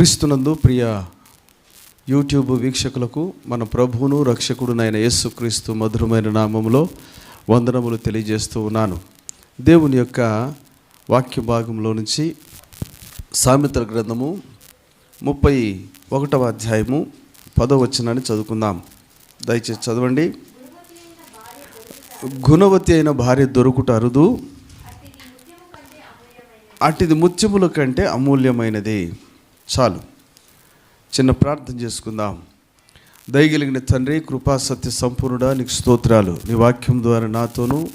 క్రీస్తునందు ప్రియ యూట్యూబ్ వీక్షకులకు మన ప్రభువును రక్షకుడునైన యేసుక్రీస్తు మధురమైన నామములో వందనములు తెలియజేస్తూ ఉన్నాను. దేవుని యొక్క వాక్య భాగంలో నుంచి సామెతల గ్రంథము ముప్పై ఒకటవ అధ్యాయము పదవచనాన్ని చదువుకుందాం. దయచేసి చదవండి. గుణవతి అయిన భార్య దొరుకుట అరుదు. అటిది ముత్యముల కంటే అమూల్యమైనది. చాలు. చిన్న ప్రార్థన చేసుకుందాం. దయగలిగిన తండ్రి కృపా సత్య సంపూర్ణుడా నీకు స్తోత్రాలు. నీ వాక్యం ద్వారా నాతోనూ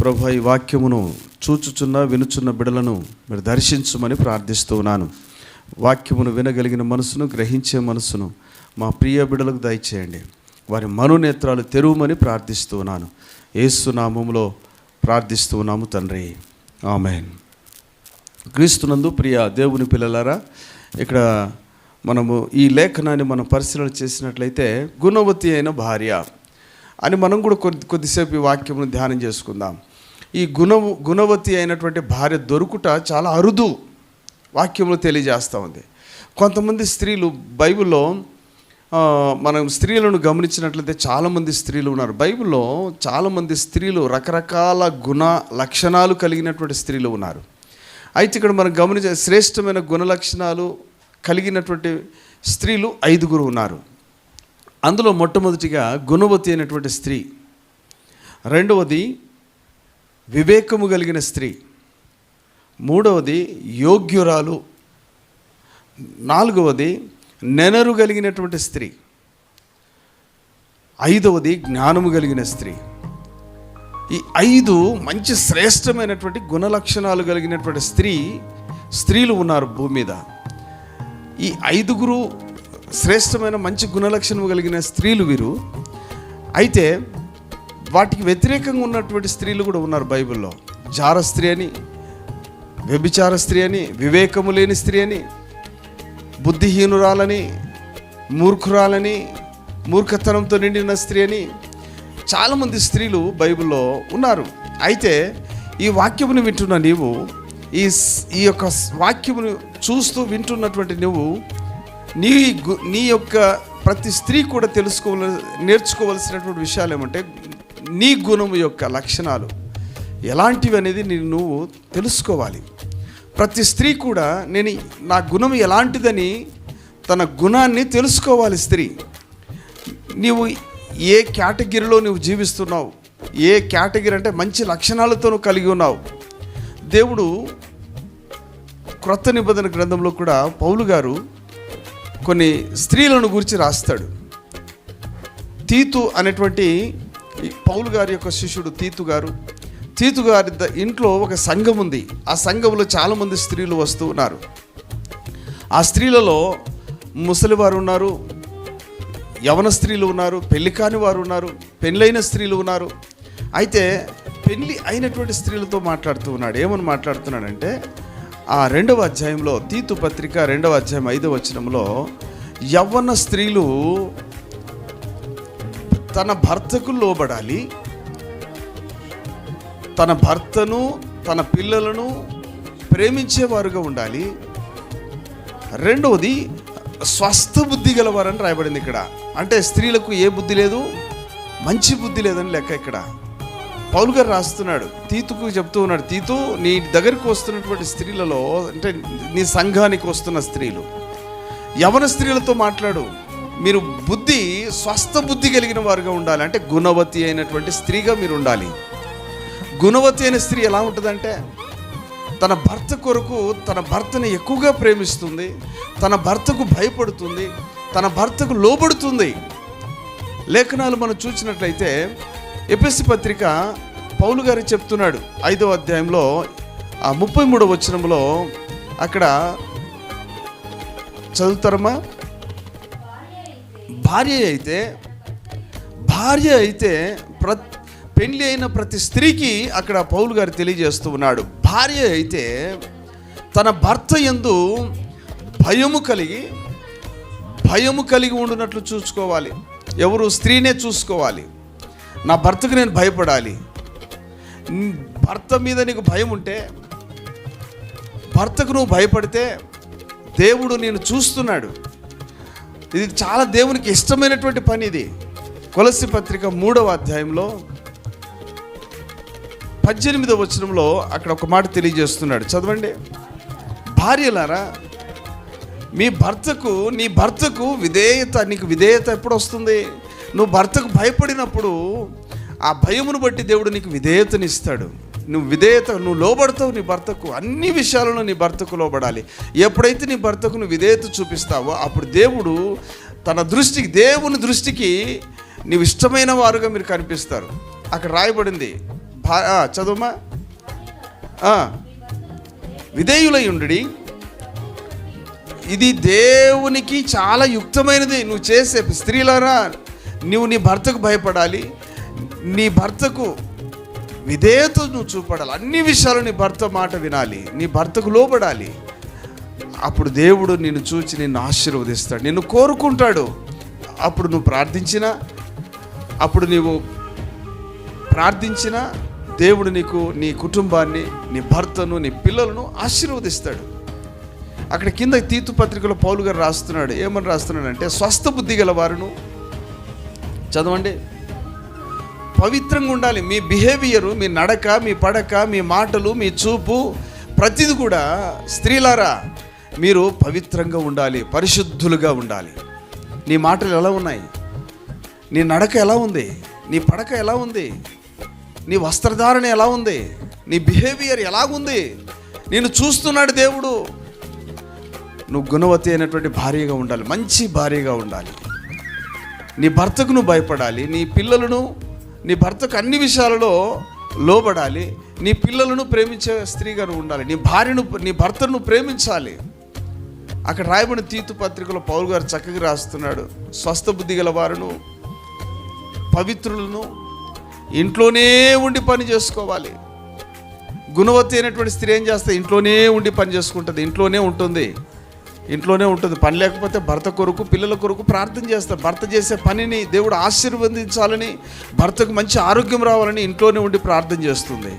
ప్రభా ఈ వాక్యమును చూచుచున్న వినుచున్న బిడలను మీరు దర్శించమని ప్రార్థిస్తూ ఉన్నాను. వాక్యమును వినగలిగిన మనసును గ్రహించే మనసును మా ప్రియ బిడలకు దయచేయండి. వారి మనునేత్రాలు తెరువమని ప్రార్థిస్తూ ఉన్నాను. ప్రార్థిస్తున్నాము ప్రార్థిస్తూ ఉన్నాము తండ్రి. ఆమెన్. క్రీస్తునందు ప్రియ దేవుని పిల్లలారా ఇక్కడ మనము ఈ లేఖనాన్ని మనం పరిశీలన చేసినట్లయితే గుణవతి అయిన భార్య అని మనం కూడా కొద్ది కొద్దిసేపు ఈ వాక్యమును ధ్యానం చేసుకుందాం. ఈ గుణ గుణవతి అయినటువంటి భార్య దొరుకుట చాలా అరుదు వాక్యములు తెలియజేస్తూ ఉంది. కొంతమంది స్త్రీలు బైబిల్లో మనం స్త్రీలను గమనించినట్లయితే చాలామంది స్త్రీలు ఉన్నారు. బైబిల్లో చాలామంది స్త్రీలు రకరకాల గుణ లక్షణాలు కలిగినటువంటి స్త్రీలు ఉన్నారు. అయితే ఇక్కడ మనం గమనించే శ్రేష్టమైన గుణ లక్షణాలు కలిగినటువంటి స్త్రీలు ఐదుగురు ఉన్నారు. అందులో మొట్టమొదటిగా గుణవతి అయినటువంటి స్త్రీ. రెండవది వివేకము కలిగిన స్త్రీ. మూడవది యోగ్యురాలు. నాలుగవది నెనరు కలిగినటువంటి స్త్రీ. ఐదవది జ్ఞానము కలిగిన స్త్రీ. ఈ ఐదు మంచి శ్రేష్టమైనటువంటి గుణలక్షణాలు కలిగినటువంటి స్త్రీ స్త్రీలు ఉన్నారు భూమి మీద. ఈ ఐదుగురు శ్రేష్టమైన మంచి గుణలక్షణం కలిగిన స్త్రీలు వీరు. అయితే వాటికి వ్యతిరేకంగా ఉన్నటువంటి స్త్రీలు కూడా ఉన్నారు బైబిల్లో. జార స్త్రీ అని వ్యభిచార స్త్రీ అని వివేకము లేని స్త్రీ అని బుద్ధిహీనురాలని మూర్ఖురాలని మూర్ఖతనంతో నిండిన స్త్రీ అని చాలామంది స్త్రీలు బైబిల్లో ఉన్నారు. అయితే ఈ వాక్యమును వింటున్న నీవు ఈ స్- ఈ యొక్క వాక్యమును చూస్తూ వింటున్నటువంటి నువ్వు నీ గు- నీ యొక్క ప్రతి స్త్రీ కూడా తెలుసుకోవల నేర్చుకోవలసినటువంటి విషయాలు ఏమంటే నీ గుణము యొక్క లక్షణాలు. ఎలాంటివి అనేది నేను నువ్వు తెలుసుకోవాలి. ప్రతి స్త్రీ కూడా నేను నా గుణం ఎలాంటిదని తన గుణాన్ని తెలుసుకోవాలి స్త్రీ. నీవు ఏ కేటగిరీలో నువ్వు జీవిస్తున్నావు? ఏ కేటగిరీ అంటే మంచి లక్షణాలతో నువ్వు కలిగి ఉన్నావు? దేవుడు క్రొత్త నిబంధన గ్రంథంలో కూడా పౌలు గారు కొన్ని స్త్రీలను గురించి రాస్తాడు. తీతు అనేటువంటి పౌలు గారి యొక్క శిష్యుడు తీతు గారు. తీతు గారి ద- ఇంట్లో ఒక సంఘం ఉంది. ఆ సంఘంలో చాలామంది స్త్రీలు వస్తూ ఉన్నారు. ఆ స్త్రీలలో ముసలివారు ఉన్నారు యవన స్త్రీలు ఉన్నారు పెళ్ళి కాని వారు ఉన్నారు పెళ్ళైన స్త్రీలు ఉన్నారు. అయితే పెళ్ళి అయినటువంటి స్త్రీలతో మాట్లాడుతూ ఉన్నాడు. ఏమని మాట్లాడుతున్నాడంటే ఆ రెండవ అధ్యాయంలో తీతు పత్రిక రెండవ అధ్యాయం ఐదవ వచనంలో యవ్వన స్త్రీలు తన భర్తకు లోబడాలి తన భర్తను తన పిల్లలను ప్రేమించేవారుగా ఉండాలి. రెండవది స్వస్థ బుద్ధి గలవారని రాయబడింది ఇక్కడ. అంటే స్త్రీలకు ఏ బుద్ధి లేదు మంచి బుద్ధి లేదని లెక్క ఇక్కడ. పౌలు గారు రాస్తున్నాడు తీతుకు చెప్తూ ఉన్నాడు తీతు నీ దగ్గరికి వస్తున్నటువంటి స్త్రీలలో అంటే నీ సంఘానికి వస్తున్న స్త్రీలు యవన స్త్రీలతో మాట్లాడు. మీరు బుద్ధి స్వస్థ బుద్ధి కలిగిన వారుగా ఉండాలి. అంటే గుణవతి అయినటువంటి స్త్రీగా మీరు ఉండాలి. గుణవతి అయిన స్త్రీ ఎలా ఉంటుందంటే తన భర్త కొరకు తన భర్తని ఎక్కువగా ప్రేమిస్తుంది తన భర్తకు భయపడుతుంది తన భర్తకు లోబడుతుంది. లేఖనాలు మనం చూసినట్లయితే ఎపిసి పత్రిక పౌలు గారు చెప్తున్నాడు ఐదవ అధ్యాయంలో ఆ ముప్పై మూడవ వచనంలో అక్కడ చదువుతారమ్మా. భార్య అయితే భార్య అయితే ప్ర పెళ్ళి అయిన ప్రతి స్త్రీకి అక్కడ పౌలు గారు తెలియజేస్తూ ఉన్నాడు. భార్య అయితే తన భర్త ఎందు భయము కలిగి భయము కలిగి ఉండునట్లు చూసుకోవాలి. ఎవరు స్త్రీనే చూసుకోవాలి. నా భర్తకు నేను భయపడాలి. భర్త మీద నీకు భయం ఉంటే భర్తకు నువ్వు భయపడితే దేవుడు నేను చూస్తున్నాడు. ఇది చాలా దేవునికి ఇష్టమైనటువంటి పని ఇది. కొలసి పత్రిక మూడవ అధ్యాయంలో పద్దెనిమిదవ వచనంలో అక్కడ ఒక మాట తెలియజేస్తున్నాడు. చదవండి. భార్యలారా మీ భర్తకు నీ భర్తకు విధేయత నీకు విధేయత ఎప్పుడు వస్తుంది నువ్వు భర్తకు భయపడినప్పుడు ఆ భయమును బట్టి దేవుడు నీకు విధేయతనిస్తాడు. నువ్వు విధేయత నువ్వు లోబడతావు నీ భర్తకు అన్ని విషయాలను నీ భర్తకు లోబడాలి. ఎప్పుడైతే నీ భర్తకు నువ్వు విధేయత చూపిస్తావో అప్పుడు దేవుడు తన దృష్టికి దేవుని దృష్టికి నీవు ఇష్టమైన వారుగా మీరు కనిపిస్తారు. అక్కడ రాయబడింది భా చదువుమా? విధేయులై ఉండి ఇది దేవునికి చాలా యుక్తమైనది. నువ్వు చేసే స్త్రీలారా నువ్వు నీ భర్తకు భయపడాలి. నీ భర్తకు విధేయత నువ్వు చూపడాలి. అన్ని విషయాలు నీ భర్త మాట వినాలి. నీ భర్తకు లోబడాలి. అప్పుడు దేవుడు నిన్ను చూచి నిన్ను ఆశీర్వదిస్తాడు. నిన్ను కోరుకుంటాడు. అప్పుడు నువ్వు ప్రార్థించినా అప్పుడు నీవు ప్రార్థించినా దేవుడు నీకు నీ కుటుంబాన్ని నీ భర్తను నీ పిల్లలను ఆశీర్వదిస్తాడు. అక్కడ కింద తీతు పత్రికలో పౌలు గారు రాస్తున్నాడు. ఏమని రాస్తున్నాడంటే స్వస్థ బుద్ధి గల వారును. చదవండి. పవిత్రంగా ఉండాలి. మీ బిహేవియరు మీ నడక మీ పడక మీ మాటలు మీ చూపు ప్రతిది కూడా స్త్రీలారా మీరు పవిత్రంగా ఉండాలి పరిశుద్ధులుగా ఉండాలి. నీ మాటలు ఎలా ఉన్నాయి? నీ నడక ఎలా ఉంది? నీ పడక ఎలా ఉంది? నీ వస్త్రధారణ ఎలా ఉంది? నీ బిహేవియర్ ఎలాగుంది? నేను చూస్తున్నాడు దేవుడు. నువ్వు గుణవతి అయినటువంటి భార్యగా ఉండాలి మంచి భార్యగా ఉండాలి. నీ భర్తకు నువ్వు భయపడాలి నీ పిల్లలను నీ భర్తకు అన్ని విషయాలలో లోబడాలి నీ పిల్లలను ప్రేమించే స్త్రీగా నువ్వు ఉండాలి నీ భార్యను నీ భర్తను ప్రేమించాలి. అక్కడ రాయబడిన తీతు పత్రికలో పౌరు గారు చక్కగా రాస్తున్నాడు. స్వస్థ బుద్ధి గల వారును పవిత్రులను ఇంట్లోనే ఉండి పని చేసుకోవాలి. గుణవతి అయినటువంటి స్త్రీ ఏం చేస్తే ఇంట్లోనే ఉండి పని చేసుకుంటుంది ఇంట్లోనే ఉంటుంది. ఇంట్లోనే ఉంటుంది. పని లేకపోతే భర్త కొరకు పిల్లల కొరకు ప్రార్థన చేస్తారు. భర్త చేసే పనిని దేవుడు ఆశీర్వదించాలని భర్తకు మంచి ఆరోగ్యం రావాలని ఇంట్లోనే ఉండి ప్రార్థన చేస్తుంది.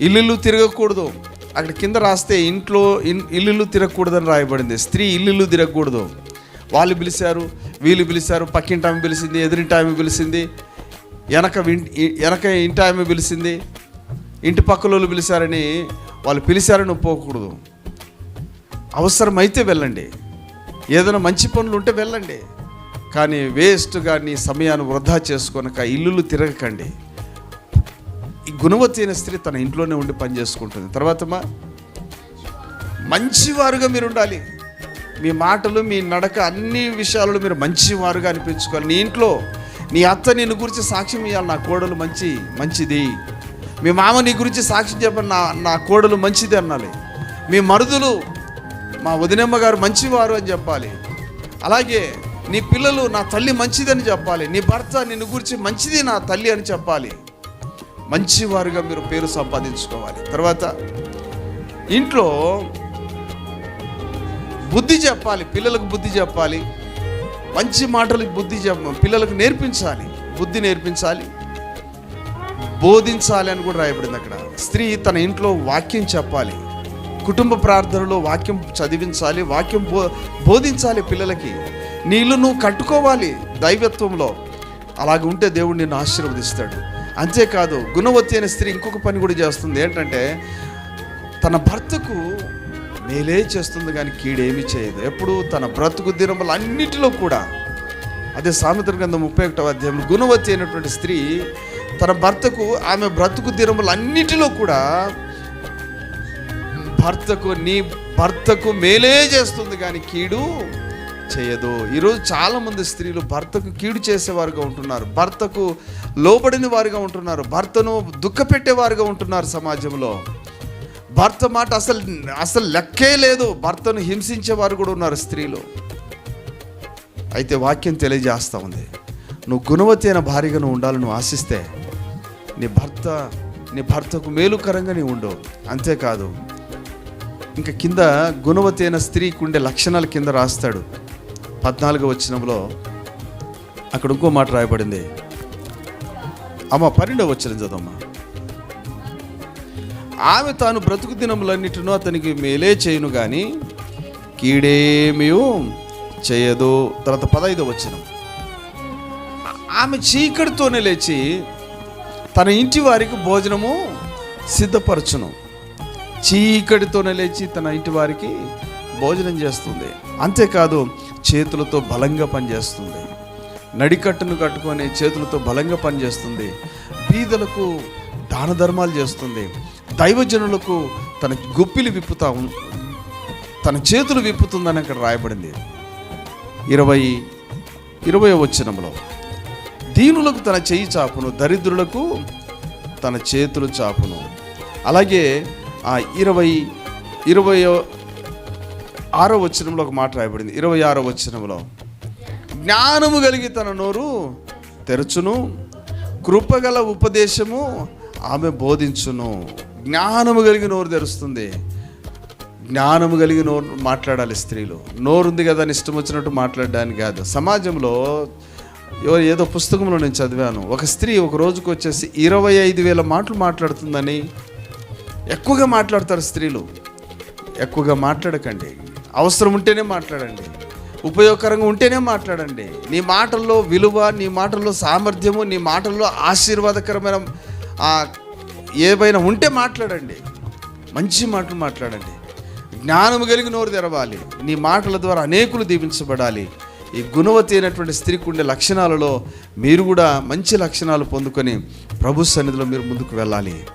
ఇల్లు తిరగకూడదు. అక్కడ కింద రాస్తే ఇంట్లో ఇన్- ఇల్లు తిరగకూడదని రాయబడింది. స్త్రీ ఇల్లు తిరగకూడదు. వాళ్ళు పిలిచారు వీళ్ళు పిలిచారు పక్కింటి ఆమె పిలిచింది ఎదురింటి ఆమె పిలిచింది వెనక వెనక ఇంటి ఆమె పిలిచింది ఇంటి పక్కలోళ్ళు పిలిచారని వాళ్ళు పిలిచారని ఒప్పుకోకూడదు. అవసరమైతే వెళ్ళండి. ఏదైనా మంచి పనులు ఉంటే వెళ్ళండి. కానీ వేస్ట్గా నీ సమయాన్ని వృధా చేసుకొనక ఇల్లులు తిరగకండి. ఈ గుణవతి అయిన స్త్రీ తన ఇంట్లోనే ఉండి పని చేసుకుంటుంది. తర్వాత మా మంచివారుగా మీరు ఉండాలి. మీ మాటలు మీ నడక అన్ని విషయాలలో మీరు మంచివారుగా అనిపించుకోవాలి. నీ ఇంట్లో నీ అత్త నిన్ను గురించి సాక్ష్యం ఇవ్వాలి నా కోడలు మంచి మంచిది. మీ మామ నీ గురించి సాక్ష్యం చెప్పాలి. నా నా కోడలు మంచిది అనాలి. మీ మరుదులు మా వదినమ్మ గారు మంచివారు అని చెప్పాలి. అలాగే నీ పిల్లలు నా తల్లి మంచిదని చెప్పాలి. నీ భర్త నిన్ను గురించి మంచిది నా తల్లి అని చెప్పాలి. మంచివారుగా మీరు పేరు సంపాదించుకోవాలి. తర్వాత ఇంట్లో బుద్ధి చెప్పాలి పిల్లలకు బుద్ధి చెప్పాలి. మంచి మాటలకు బుద్ధి చెప్ప పిల్లలకు నేర్పించాలి. బుద్ధి నేర్పించాలి. బోధించాలి అని కూడా రాయబడింది అక్కడ. స్త్రీ తన ఇంట్లో వాక్యం చెప్పాలి. కుటుంబ ప్రార్థనలో వాక్యం చదివించాలి వాక్యం బో బోధించాలి పిల్లలకి. నీళ్ళు నువ్వు కట్టుకోవాలి దైవత్వంలో. అలాగ ఉంటే దేవుడు నిన్ను ఆశీర్వదిస్తాడు. అంతేకాదు గుణవతి అనే స్త్రీ ఇంకొక పని కూడా చేస్తుంది. ఏంటంటే తన భర్తకు మేలే చేస్తుంది కానీ కీడేమీ చేయదు. ఎప్పుడు తన బ్రతుకు దినములు అన్నిటిలో కూడా. అదే సామెతల గ్రంథం ముప్పై ఒకటవ అధ్యాయం. గుణవతి అయినటువంటి స్త్రీ తన భర్తకు ఆమె బ్రతుకు దినములు అన్నిటిలో కూడా భర్తకు నీ భర్తకు మేలే చేస్తుంది కానీ కీడు చేయదు. ఈరోజు చాలామంది స్త్రీలు భర్తకు కీడు చేసేవారుగా ఉంటున్నారు. భర్తకు లోబడిన వారుగా ఉంటున్నారు. భర్తను దుఃఖపెట్టేవారుగా ఉంటున్నారు సమాజంలో. భర్త మాట అసలు అసలు లెక్కే లేదు. భర్తను హింసించేవారు కూడా ఉన్నారు స్త్రీలు. అయితే వాక్యం తెలియజేస్తూ ఉంది. నువ్వు గుణవతి అయిన భార్యగా నువ్వు ఉండాలని నువ్వు ఆశిస్తే నీ భర్త నీ భర్తకు మేలుకరంగా నీ ఉండవు. అంతేకాదు ఇంకా కింద గుణవతి అయిన స్త్రీకి ఉండే లక్షణాలు కింద రాస్తాడు. పద్నాలుగో వచ్చినంలో అక్కడ ఇంకో మాట రాయబడింది. అమ్మ పన్నెండవ వచ్చిన చదమ్మా ఆమె తాను బ్రతుకు దినములన్నిటినో అతనికి మేలే చేయను కానీ కీడేమీ చేయదు. తర్వాత పదైదో వచ్చిన ఆమె చీకటితోనే లేచి తన ఇంటి వారికి భోజనము సిద్ధపరచును. చీకటితోనే లేచి తన ఇంటి వారికి భోజనం చేస్తుంది. అంతేకాదు చేతులతో బలంగా పనిచేస్తుంది. నడికట్టును కట్టుకొని చేతులతో బలంగా పనిచేస్తుంది. బీదలకు దాన ధర్మాలు చేస్తుంది. దైవజనులకు తన గుప్పిలు విప్పుతా ఉం- తన చేతులు విప్పుతుందని అక్కడ రాయబడింది. ఇరవై ఇరవై వచనంలో దీనులకు తన చేయి చాపును దరిద్రులకు తన చేతులు చాపును. అలాగే ఆ ఇరవై ఇరవై ఆరో వచనంలో ఒక మాట రాయబడింది. ఇరవై ఆరో వచనంలో జ్ఞానము కలిగి తన నోరు తెరచును కృపగల ఉపదేశము ఆమె బోధించును. జ్ఞానము కలిగి నోరు తెరుస్తుంది. జ్ఞానము కలిగి నోరు మాట్లాడాలి స్త్రీలు. నోరు ఉంది కదా అని ఇష్టం వచ్చినట్టు మాట్లాడడానికి కాదు. సమాజంలో ఏదో పుస్తకంలో నేను చదివాను. ఒక స్త్రీ ఒక రోజుకు వచ్చేసి ఇరవై ఐదు వేల మాటలు మాట్లాడుతుందని ఎక్కువగా మాట్లాడతారు స్త్రీలు. ఎక్కువగా మాట్లాడకండి. అవసరం ఉంటేనే మాట్లాడండి. ఉపయోగకరంగా ఉంటేనే మాట్లాడండి. నీ మాటల్లో విలువ నీ మాటల్లో సామర్థ్యము నీ మాటల్లో ఆశీర్వాదకరమైన ఏవైనా ఉంటే మాట్లాడండి. మంచి మాటలు మాట్లాడండి. జ్ఞానము కలిగి నోరు తెరవాలి. నీ మాటల ద్వారా అనేకులు దీవించబడాలి. ఈ గుణవతి అయినటువంటి స్త్రీకి ఉండే లక్షణాలలో మీరు కూడా మంచి లక్షణాలు పొందుకొని ప్రభు సన్నిధిలో మీరు ముందుకు వెళ్ళాలి.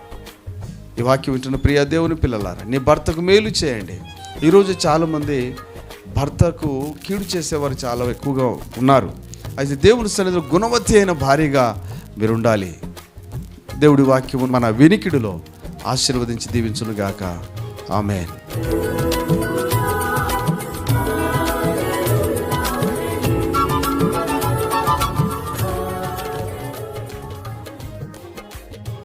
ఈ వాక్యం వింటున్న ప్రియ దేవుని పిల్లలారా నీ భర్తకు మేలు చేయండి. ఈరోజు చాలామంది భర్తకు కీడు చేసేవారు చాలా ఎక్కువగా ఉన్నారు. అయితే దేవుని సన్నిధిలో గుణవతి అయిన భారీగా మీరు ఉండాలి దేవుడి వాక్యము మన వినికిడిలో ఆశీర్వదించి దీవించునుగాక. ఆమెన్.